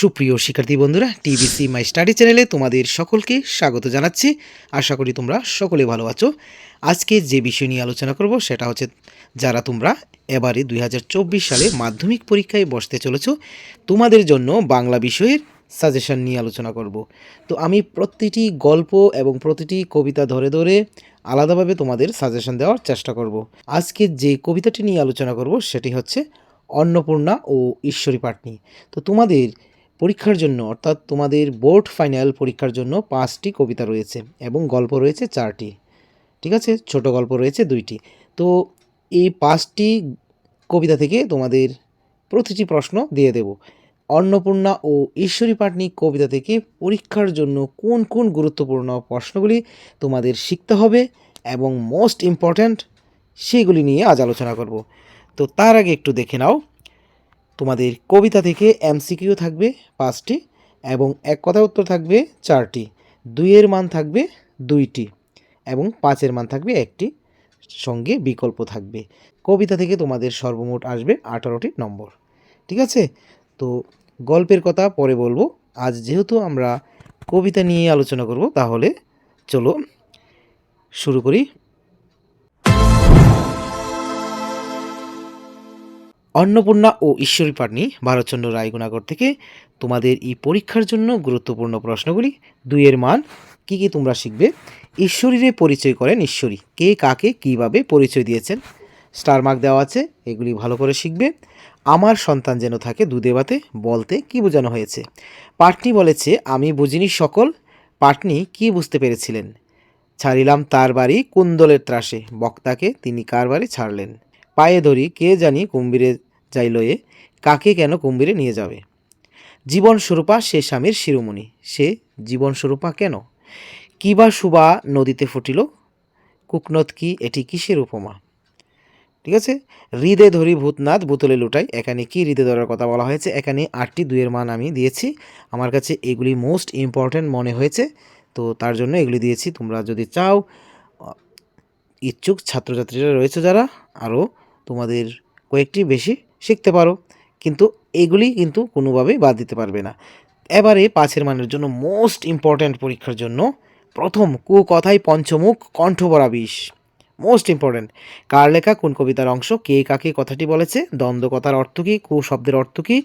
সুপ্রিয় শিক্ষার্থী বন্ধুরা টিভিসি মাই স্টাডি চ্যানেলে তোমাদের সকলকে স্বাগত জানাচ্ছি। আশা করি তোমরা সকলে ভালো আছো। আজকে যে বিষয় নিয়ে আলোচনা করব সেটা হচ্ছে, যারা তোমরা এবারে দুই হাজার চব্বিশ সালে মাধ্যমিক পরীক্ষায় বসতে চলেছো, তোমাদের জন্য বাংলা বিষয়ের সাজেশন নিয়ে আলোচনা করব। তো আমি প্রতিটি গল্প এবং প্রতিটি কবিতা ধরে ধরে আলাদাভাবে তোমাদের সাজেশন দেওয়ার চেষ্টা করব। আজকে যে কবিতাটি নিয়ে আলোচনা করব সেটি হচ্ছে, অন্নপূর্ণা ও ঈশ্বরী পাটনি। তো তোমাদের পরীক্ষার জন্য, অর্থাৎ তোমাদের বোর্ড ফাইনাল পরীক্ষার জন্য পাঁচটি কবিতা রয়েছে এবং গল্প রয়েছে চারটি। ঠিক আছে? ছোট গল্প রয়েছে দুইটি। তো এই পাঁচটি কবিতা থেকে তোমাদের প্রতিটি প্রশ্ন দিয়ে দেব। অন্নপূর্ণা ও ঈশ্বরী পাটনি কবিতা থেকে পরীক্ষার জন্য কোন কোন গুরুত্বপূর্ণ প্রশ্নগুলি তোমাদের শিখতে হবে এবং মোস্ট ইম্পর্ট্যান্ট সেগুলি নিয়ে আজ আলোচনা করব। তো তার আগে একটু দেখে নাও। তোমাদের কবিতা থেকে এমসিকিউ থাকবে পাঁচটি এবং এক কথা উত্তর থাকবে চারটি। দুইয়ের মান থাকবে দুইটি এবং পাঁচের মান থাকবে একটি। সঙ্গে বিকল্প থাকবে। কবিতা থেকে তোমাদের সর্বমোট আসবে আঠারোটি নম্বর। ঠিক আছে? তো গল্পের কথা পরে বলব। আজ যেহেতু আমরা কবিতা নিয়ে আলোচনা করব, তাহলে চলো শুরু করি। অন্নপূর্ণা ও ঈশ্বরী পাটনি ভারতচন্দ্র রায়গুণাগর থেকে। তোমাদের এই পরীক্ষার জন্য গুরুত্বপূর্ণ প্রশ্নগুলি দুইয়ের মান, কি কি তোমরা শিখবে? ঈশ্বরীরে পরিচয় করেন ঈশ্বরী। কে কাকে কীভাবে পরিচয় দিয়েছেন? স্টার মার্ক দেওয়া আছে, এগুলি ভালো করে শিখবে। আমার সন্তান যেন থাকে দুধে ভাতে বলতে কি বোঝানো হয়েছে? পাটনি বলেছে, আমি বুঝিনি সকল। পাটনি কি বুঝতে পেরেছিলেন? ছাড়িলাম তার বাড়ি কুন্দলের ত্রাসে। বক্তাকে তিনি কার বাড়ি ছাড়লেন? পায়ে ধরি কে জানি কুম্ভীরে যাইলয়ে, কাকে কেন কুম্ভীরে নিয়ে যাবে? জীবন স্বরূপা সে স্বামীর শিরোমণি, সে জীবন স্বরূপা কেন? কিবা সুবা নদীতে ফুটিল কুকনত কি, এটি কিসের উপমা? ঠিক আছে? হৃদে ধরি ভূতনাথ, বুতলে লুটাই, এখানে কি হৃদে ধরার কথা বলা হয়েছে? এখানে আটটি দুইয়ের মান আমি দিয়েছি। আমার কাছে এগুলি মোস্ট ইম্পর্ট্যান্ট মনে হয়েছে, তো তার জন্য এগুলি দিয়েছি। তোমরা যদি চাও ইচ্ছুক ছাত্রছাত্রীরা রয়েছে যারা, আরও তোমাদের কয়েকটি বেশি শিখতে পারো। কিন্তু এগুলি কিন্তু কোনোভাবেই বাদ দিতে পারবে না। এবারে পাঁচের মানের জন্য মোস্ট ইম্পর্ট্যান্ট পরীক্ষার জন্য প্রথম কু কথাই পঞ্চমুখ কণ্ঠবরা বিষ। মোস্ট ইম্পর্ট্যান্ট কার লেখা, কোন কবিতার অংশ, কে কাকে কথাটি বলেছে, দ্বন্দ্ব কথার অর্থ কী, কু শব্দের অর্থ কী?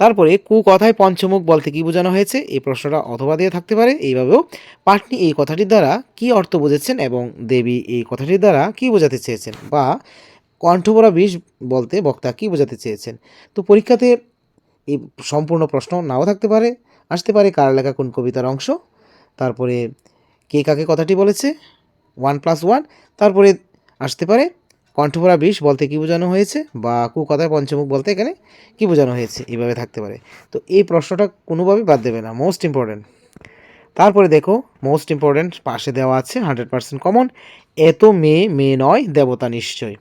তারপরে কু কথায় পঞ্চমুখ বলতে কি বোঝানো হয়েছে এই প্রশ্নটা অথবা দিয়ে থাকতে পারে। এইভাবেও পাটনি এই কথাটির দ্বারা কি অর্থ বুঝেছেন এবং দেবী এই কথাটির দ্বারা কি বোঝাতে চেয়েছেন? বা কণ্ঠভরা বিষ বলতে বক্তা কি বোঝাতে চেয়েছেন? তো পরীক্ষাতে এই সম্পূর্ণ প্রশ্ন নাও থাকতে পারে, আসতে পারে কার লেখা কোন কবিতার অংশ। তারপরে কে কাকে কথাটি বলেছে ওয়ান প্লাস ওয়ান তারপরে আসতে পারে কণ্ঠভরা বিষ বলতে কি বোঝানো হয়েছে বা কু কথায় পঞ্চমুখ বলতে এখানে কি বোঝানো হয়েছে এইভাবে থাকতে পারে। তো এই প্রশ্নটা কোনোভাবেই বাদ দেবে না মোস্ট ইম্পর্ট্যান্ট তারপরে দেখো মোস্ট ইম্পর্ট্যান্ট পাশে দেওয়া আছে হান্ড্রেড পার্সেন্ট কমন এত মেয়ে মেয়ে নয়, দেবতা নিশ্চয়।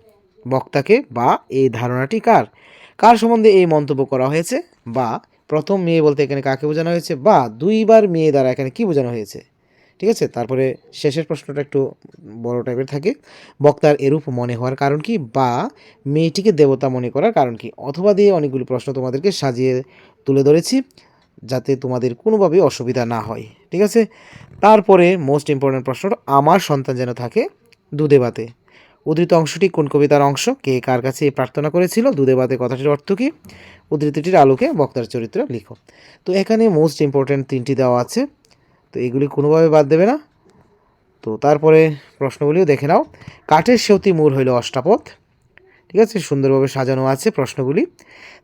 বক্তাকে বা এই ধারণাটি কার? কার সম্বন্ধে এই মন্তব্য করা হয়েছে? বা প্রথম মেয়ে বলতে এখানে কাকে বোঝানো হয়েছে? বা দুইবার মেয়ে দ্বারা এখানে কি বোঝানো হয়েছে? ঠিক আছে? তারপরে শেষের প্রশ্নটা একটু বড় টাইপের থাকে। বক্তার এরূপ মনে হওয়ার কারণ কি? বা মেয়েটিকে দেবতা মনে করার কারণ কি? অথবা দিয়ে অনেকগুলি প্রশ্ন তোমাদেরকে সাজিয়ে তুলে ধরেছি, যাতে তোমাদের কোনোভাবেই অসুবিধা না হয়। ঠিক আছে? তারপরে মোস্ট ইম্পর্ট্যান্ট প্রশ্নটা, আমার সন্তান যেন থাকে দুধে ভাতে। উদ্ধৃত অংশটি কোন কবিতার অংশ? কে কার কাছে প্রার্থনা করেছিল? দুধে ভাতে কথাটির অর্থ কী? উদ্ধৃতিটির আলোকে বক্তার চরিত্র লিখো। তো এখানে মোস্ট ইম্পর্ট্যান্ট তিনটি দেওয়া আছে। তো এগুলি কোনোভাবে বাদ দেবে না। তো তারপরে প্রশ্নগুলিও দেখে নাও। কাঠের সেউতি মূল হইল অষ্টাপথ ঠিক আছে? সুন্দরভাবে সাজানো আছে প্রশ্নগুলি।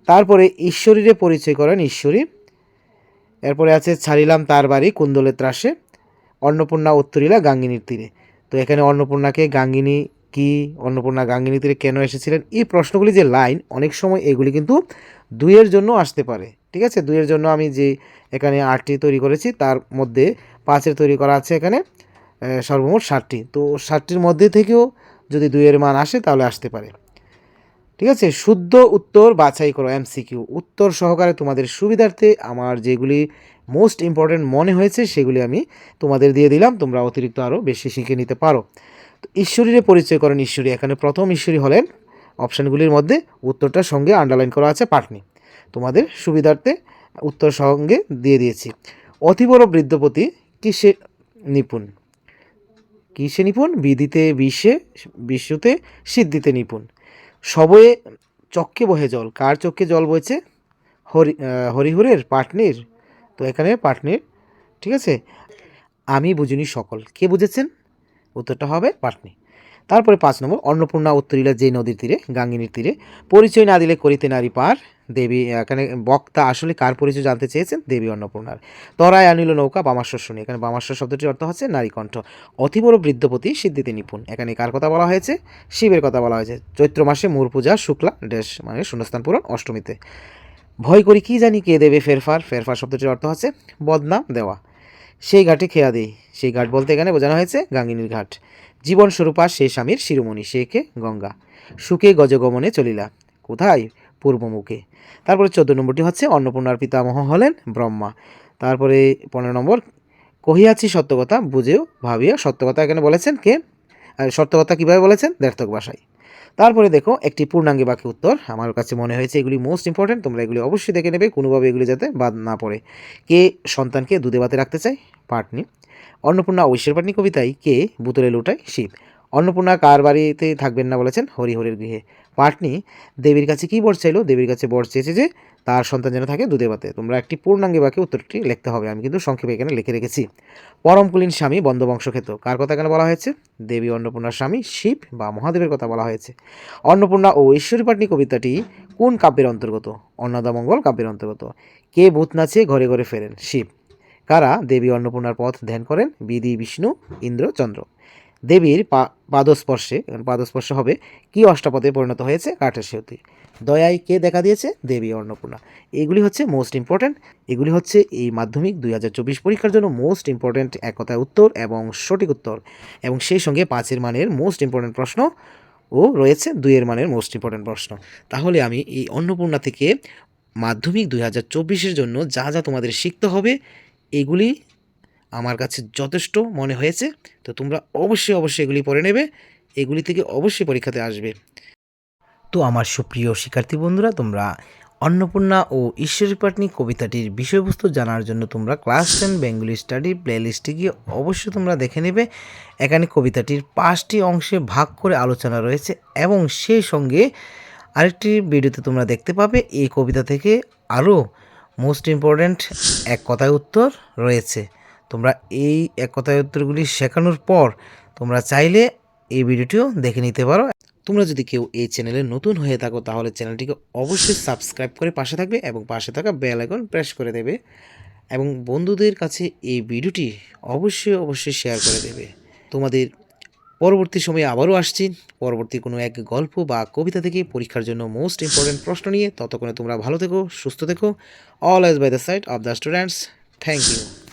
তারপরে ঈশ্বরীরে পরিচয় করেন ঈশ্বরী। এরপরে আছে, ছাড়িলাম তার বাড়ি কুন্দলের ত্রাসে। অন্নপূর্ণা উত্তরিলা গাঙ্গিনীর তীরে। তো এখানে অন্নপূর্ণাকে গাঙ্গিনী কি অন্নপূর্ণা গাঙ্গিনী তীরে কেন এসেছিলেন? এই প্রশ্নগুলি যে লাইন, অনেক সময় এগুলি কিন্তু দুইয়ের জন্য আসতে পারে। ঠিক আছে? দুইয়ের জন্য আমি যে এখানে আটটি তৈরি করেছি, তার মধ্যে পাঁচের তৈরি করা আছে এখানে সর্বমোট ষাটটি। তো ষাটটির মধ্যে থেকেও যদি দুইয়ের মান আসে, তাহলে আসতে পারে। ঠিক আছে? শুদ্ধ উত্তর বাছাই করো এমসিকিউ। উত্তর সহকারে তোমাদের সুবিধার্থে আমার যেগুলি মোস্ট ইম্পর্ট্যান্ট মনে হয়েছে, সেগুলি আমি তোমাদের দিয়ে দিলাম। তোমরা অতিরিক্ত আরও বেশি শিখে নিতে পারো। ঈশ্বরীরে পরিচয় করেন ঈশ্বরী। এখানে প্রথম ঈশ্বরী হলেন অপশানগুলির মধ্যে উত্তরটার সঙ্গে আন্ডারলাইন করা আছে পাটনি। তোমাদের সুবিধার্থে উত্তর সঙ্গে দিয়ে দিয়েছি। অতি বড় বৃদ্ধপতি কিসে নিপুণ? কিসে নিপুণ? বিধিতে, বিষে বিশুতে সিদ্ধিতে নিপুণ। সবয়ে চক্ষে বহে জল। কার চক্ষে জল বইছে? হরি হরিহরের, পাটনির। তো এখানে পাটনির, ঠিক আছে? আমি বুঝিনি সকল। কে বুঝেছেন? উত্তরটা হবে পাটনি। তারপরে পাঁচ নম্বর, অন্নপূর্ণা উত্তরীলা যে নদীর তীরে, গাঙ্গিনীর তীরে, পরিচয় না দিলে করিতে নারী পার, দেবী এখানে বক্তা আসলে কার পরিচয় জানতে চেয়েছেন? দেবী অন্নপূর্ণার। তরায় আনিল নৌকা, বামাশ্বর শুনি। এখানে বামাশ্বর শব্দটির অর্থ হচ্ছে নারী কণ্ঠ। অতি বড় বৃদ্ধপতি সিদ্ধিতে নিপুণ। এখানে কার কথা বলা হয়েছে? শিবের কথা বলা হয়েছে। চৈত্র মাসে মূর পূজা, শুক্লা ড্যাশ মানে শূন্যস্থান পূরণ, অষ্টমীতে। ভয় করি কি জানি কে দেবে ফেরফার? ফেরফার শব্দটির অর্থ হচ্ছে বদনাম দেওয়া। সেই ঘাটে খেয়া দেই। সেই ঘাট বলতে এখানে বোঝানো হয়েছে গাঙ্গিনীর ঘাট। জীবন স্বরূপা সেই স্বামীর শিরোমণি, সে কে? গঙ্গা। সুখে গজগমনে চলিলা। কোথায়? পূর্বমুখে। তারপরে চোদ্দ নম্বরটি হচ্ছে, অন্নপূর্ণার পিতামহ হলেন ব্রহ্মা। তারপরে পনেরো নম্বর, কহিয়াছি সত্য কথা বুঝেও ভাবিয়া সত্য কথা এখানে বলেছেন কে? আর সত্য কথা কীভাবে বলেছেন? দ্ব্যর্থক ভাষায়। তারপরে দেখো একটি পূর্ণাঙ্গী বাক্য উত্তর। আমার কাছে মনে হয়েছে এগুলি মোস্ট ইম্পর্টেন্ট তোমরা এগুলি অবশ্যই দেখে নেবে, কোনোভাবে এগুলি যাতে বাদ না পড়ে। কে সন্তানকে দুধে বাতে রাখতে চায়? পাটনি। অন্নপূর্ণা ঐশ্বর পাটনি কবিতায়, কে বুতলে লোটায় শিব। অন্নপূর্ণা কার বাড়িতে থাকবেন না বলেছেন? হরিহরের গৃহে। পাটনি দেবীর কাছে কি বর চাইলো? দেবীর কাছে বর চেয়েছে যে তার সন্তান যেন থাকে দুধে ভাতে তোমরা একটি পূর্ণাঙ্গী বাক্যে উত্তরটি লিখতে হবে। আমি কিন্তু সংক্ষেপে এখানে লিখে রেখেছি। পরমকুলীন স্বামী বন্ধবংশ ক্ষেত্র কার কথা এখানে বলা হয়েছে? দেবী অন্নপূর্ণার স্বামী শিব বা মহাদেবের কথা বলা হয়েছে। অন্নপূর্ণা ও ঈশ্বরী পাটনি কবিতাটি কোন কাব্যের অন্তর্গত? অন্নদামঙ্গল কাব্যের অন্তর্গত। কে ভূত নাচে ঘরে ঘরে ফেরেন? শিব। কারা দেবী অন্নপূর্ণার পথ ধ্যান করেন? বিধি, বিষ্ণু, ইন্দ্র, চন্দ্র। দেবীর পা- পাদস্পর্শে পাদস্পর্শ হবে, কি অষ্টাপদে পরিণত হয়েছে? কাঠের সেতু দয়ায় কে দেখা দিয়েছে? দেবী অন্নপূর্ণা। এগুলি হচ্ছে মোস্ট ইম্পর্ট্যান্ট এগুলি হচ্ছে এই মাধ্যমিক দুই হাজার চব্বিশ পরীক্ষার জন্য মোস্ট ইম্পর্ট্যান্ট এক কথায় উত্তর এবং সঠিক উত্তর। এবং সেই সঙ্গে পাঁচের মানের মোস্ট ইম্পর্ট্যান্ট প্রশ্ন ও রয়েছে, দুইয়ের মানের মোস্ট ইম্পর্ট্যান্ট প্রশ্ন। তাহলে আমি এই অন্নপূর্ণা থেকে মাধ্যমিক দুই হাজার চব্বিশের জন্য যা যা তোমাদের শিখতে হবে, এগুলি আমার কাছে যথেষ্ট মনে হয়েছে, তো তোমরা অবশ্যই অবশ্যই এগুলি পড়ে নেবে। এগুলি থেকে অবশ্যই পরীক্ষাতে আসবে। তো আমার সুপ্রিয় শিক্ষার্থী বন্ধুরা, তোমরা অন্নপূর্ণা ও ঈশ্বরী পাটনি কবিতাটির বিষয়বস্তু জানার জন্য তোমরা ক্লাস টেন বেঙ্গলি স্টাডি প্লেলিস্টে গিয়ে অবশ্যই তোমরা দেখে নেবে। এখানে কবিতাটির পাঁচটি অংশে ভাগ করে আলোচনা রয়েছে এবং সেই সঙ্গে আরেকটি ভিডিওতে তোমরা দেখতে পাবে, এই কবিতা থেকে আরও মোস্ট ইম্পর্ট্যান্ট এক কথায় উত্তর রয়েছে। তোমরা এই এক কথায় উত্তরগুলি শেখানোর পর তোমরা চাইলে এই ভিডিওটিও দেখে নিতে পারো। তোমরা যদি কেউ এই চ্যানেলে নতুন হয়ে থাকো, তাহলে চ্যানেলটিকে অবশ্যই সাবস্ক্রাইব করে পাশে থাকবে এবং পাশে থাকা বেল আইকন প্রেস করে দেবে এবং বন্ধুদের কাছে এই ভিডিওটি অবশ্যই অবশ্যই শেয়ার করে দেবে। তোমাদের পরবর্তী সময়ে আবারও আসছি। পরবর্তী কোনো এক গল্প বা কবিতা থেকে পরীক্ষার জন্য মোস্ট ইম্পর্টেন্ট প্রশ্ন নিয়ে। ততক্ষণে তোমরা ভালো থেকো, সুস্থ থেকো। Always by the side of the students thank you